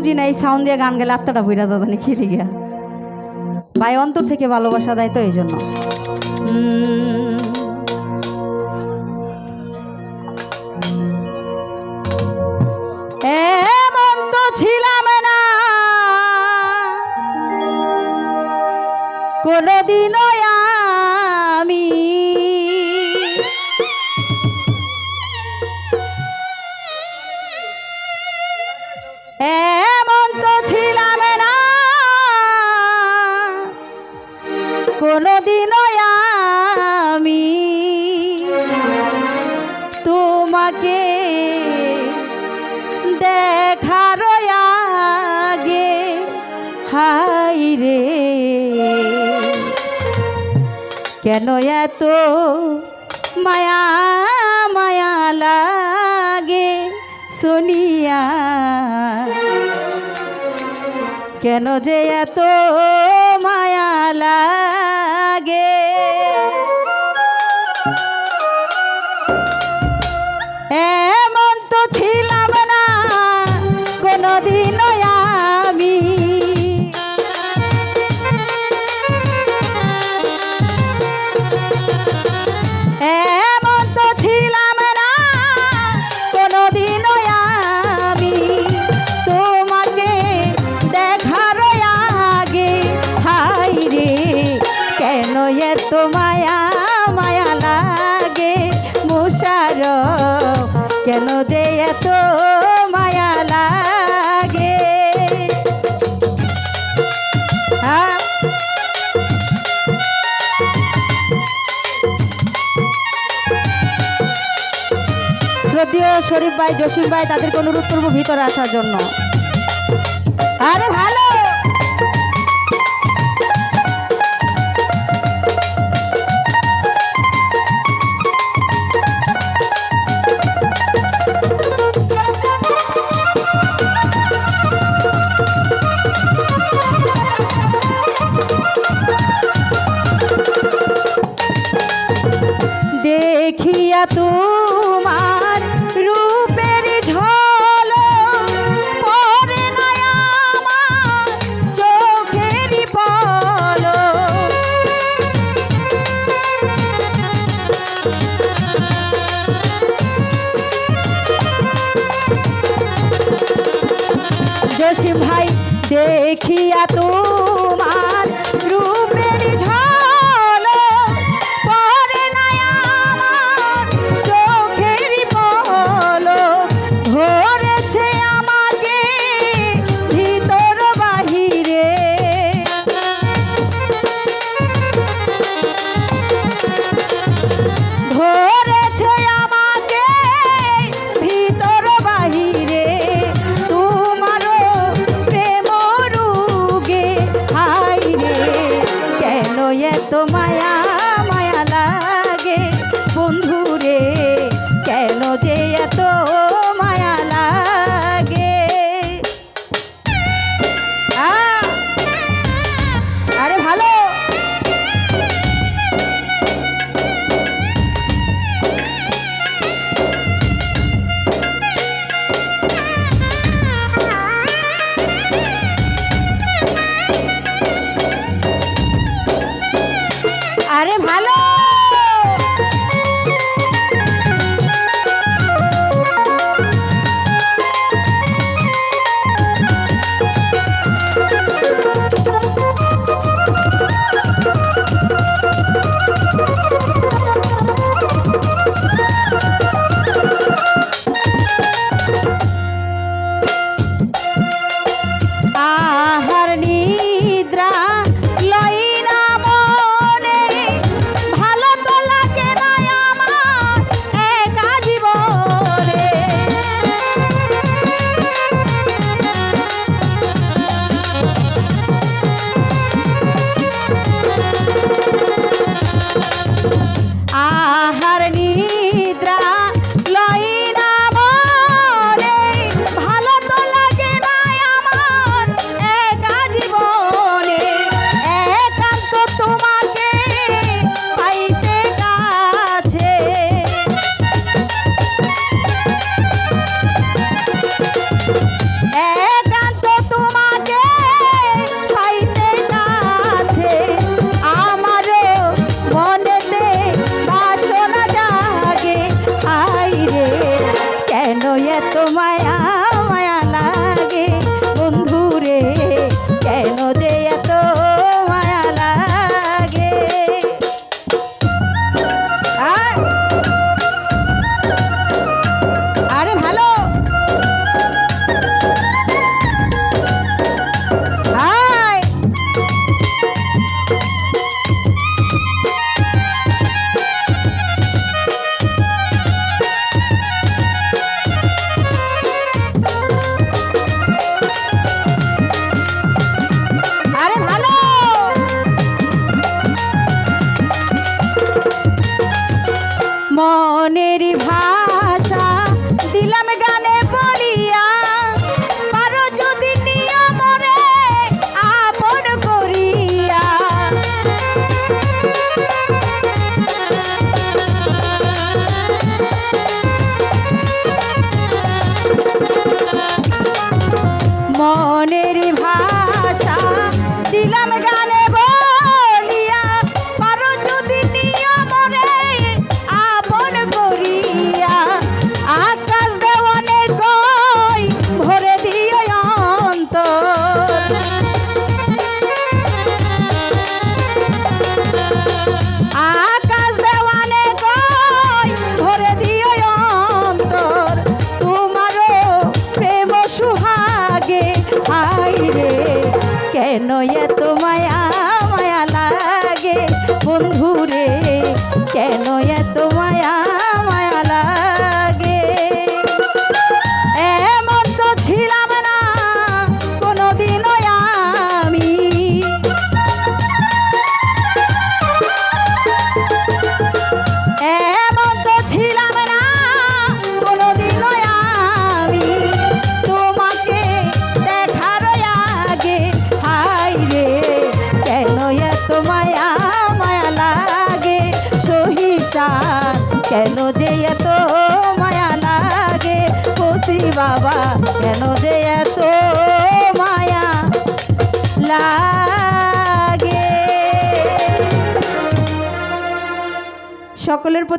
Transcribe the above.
বুঝি না এই সাউন্ড দিয়ে গান গেলে আত্মাটা বইরা জানি খেলি গিয়া ভাই, অন্তর থেকে ভালোবাসা দেয় তো এই জন্য। এমন ছিলাম না। কোনদিনও রে। কেন এত মায়া মায়া লাগে শুনিয়া? কেন যে এত মায়া লাগে? এমন তো ছিলাম না, কোনদিনও শরীফ ভাই জসিম ভাই তাদেরকে অনুরোধ করব ভিতরে আসার জন্য। আরে ভালো জসিম ভাই দেখিয়া তোমার yeto my. কেন যে এত মায়া লাগে? কোশি বাবা কেন যে এত মায়া লাগে? সকলের প্রতি